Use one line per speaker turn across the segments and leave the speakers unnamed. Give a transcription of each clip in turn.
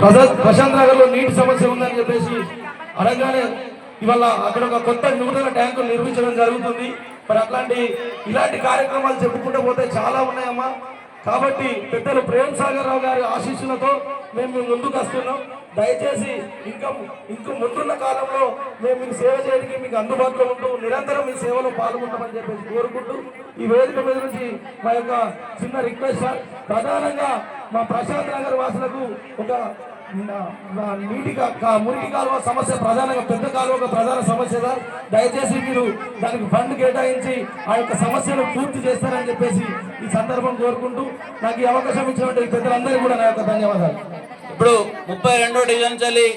ప్రసాద్ ప్రశాంత్ నగర్లో నీటి సమస్య ఉందని చెప్పేసి అడగానే ఇవాళ అక్కడ ఒక కొత్త నూతన ట్యాంకులు నిర్మించడం జరుగుతుంది. మరి అట్లాంటి ఇలాంటి కార్యక్రమాలు చెప్పుకుంటూ పోతే చాలా ఉన్నాయమ్మా. కాబట్టి పెద్దలు ప్రేమ్ సాగర్ రావు గారి ఆశీస్సులతో మేము మీ ముందుకు వస్తున్నాం. దయచేసి ఇంకా ఇంకా ముందున్న కాలంలో మేము మీకు సేవ చేయడానికి మీకు అందుబాటులో ఉంటూ నిరంతరం మీ సేవలో పాల్గొంటామని చెప్పేసి కోరుకుంటూ ఈ వేదిక మీద నుంచి మా యొక్క చిన్న రిక్వెస్ట్ సార్. ప్రధానంగా మా ప్రశాంత్ నగర్ వాసులకు ఒక నీటి మురికి కాలువ సమస్య ప్రధానంగా పెద్ద కాలువ ఒక ప్రధాన సమస్య సార్. దయచేసి మీరు దానికి ఫండ్ కేటాయించి ఆ యొక్క సమస్యను పూర్తి చేస్తారని చెప్పేసి ఈ సందర్భం కోరుకుంటూ నాకు ఈ అవకాశం ఇచ్చినటువంటి పెద్దలందరికీ కూడా నా యొక్క ధన్యవాదాలు.
ఇప్పుడు ముప్పై రెండో డివిజన్ చల్లి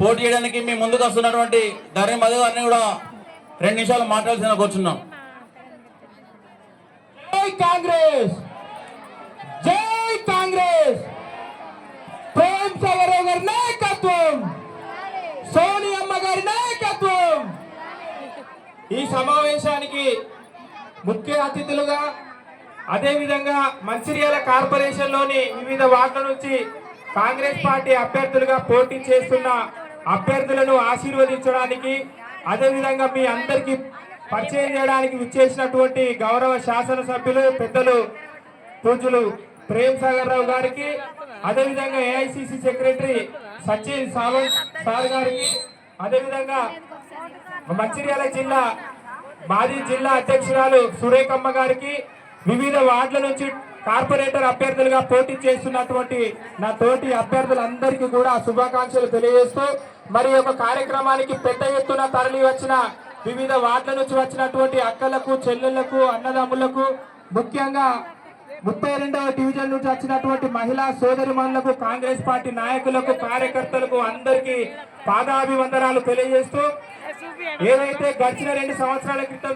పోటీ చేయడానికి మీ ముందుకు వస్తున్నటువంటి ధరణి మధు గారిని కూడా రెండు నిమిషాలు మాట్లాడాల్సిన కూర్చున్నాం
జై కాంగ్రెస్ జై కాంగ్రెస్ ప్రేమ్ సాగర్ రావు గారి నాయకత్వం. సోనియమ్మ గారి నాయకత్వం. ఈ సమావేశానికి ముఖ్య అతిథులుగా అదేవిధంగా మంచిర్యాల కార్పొరేషన్లోని వివిధ వార్డుల నుంచి కాంగ్రెస్ పార్టీ అభ్యర్థులుగా పోటీ చేస్తున్న అభ్యర్థులను ఆశీర్వదించడానికి అదేవిధంగా మీ అందరికీ పరిచయం చేయడానికి విచ్చేసినటువంటి గౌరవ శాసనసభ్యులు పెద్దలు పూజలు ప్రేమ్ సాగర్ రావు గారికి అదేవిధంగా AICC secretary Sachin Sawant sir గారికి అదేవిధంగా మంచిర్యాల జిల్లా మాజీ జిల్లా అధ్యక్షురాలు సురేఖమ్మ గారికి వివిధ వార్డుల నుంచి కార్పొరేటర్ అభ్యర్థులుగా పోటీ చేస్తున్నటువంటి నా తోటి అభ్యర్థులందరికీ కూడా శుభాకాంక్షలు తెలియజేస్తూ మరి యొక్క కార్యక్రమానికి పెద్ద ఎత్తున తరలి వచ్చిన వివిధ వార్డుల నుంచి వచ్చినటువంటి అక్కలకు చెల్లెళ్ళకు అన్నదమ్ములకు ముఖ్యంగా ముప్పై రెండవ డివిజన్ నుంచి వచ్చినటువంటి మహిళా సోదరిమణులకు కాంగ్రెస్ పార్టీ నాయకులకు కార్యకర్తలకు అందరికీ పాదాభివందనాలు తెలియజేస్తూ ఏదైతే గడిచిన రెండు సంవత్సరాల క్రితం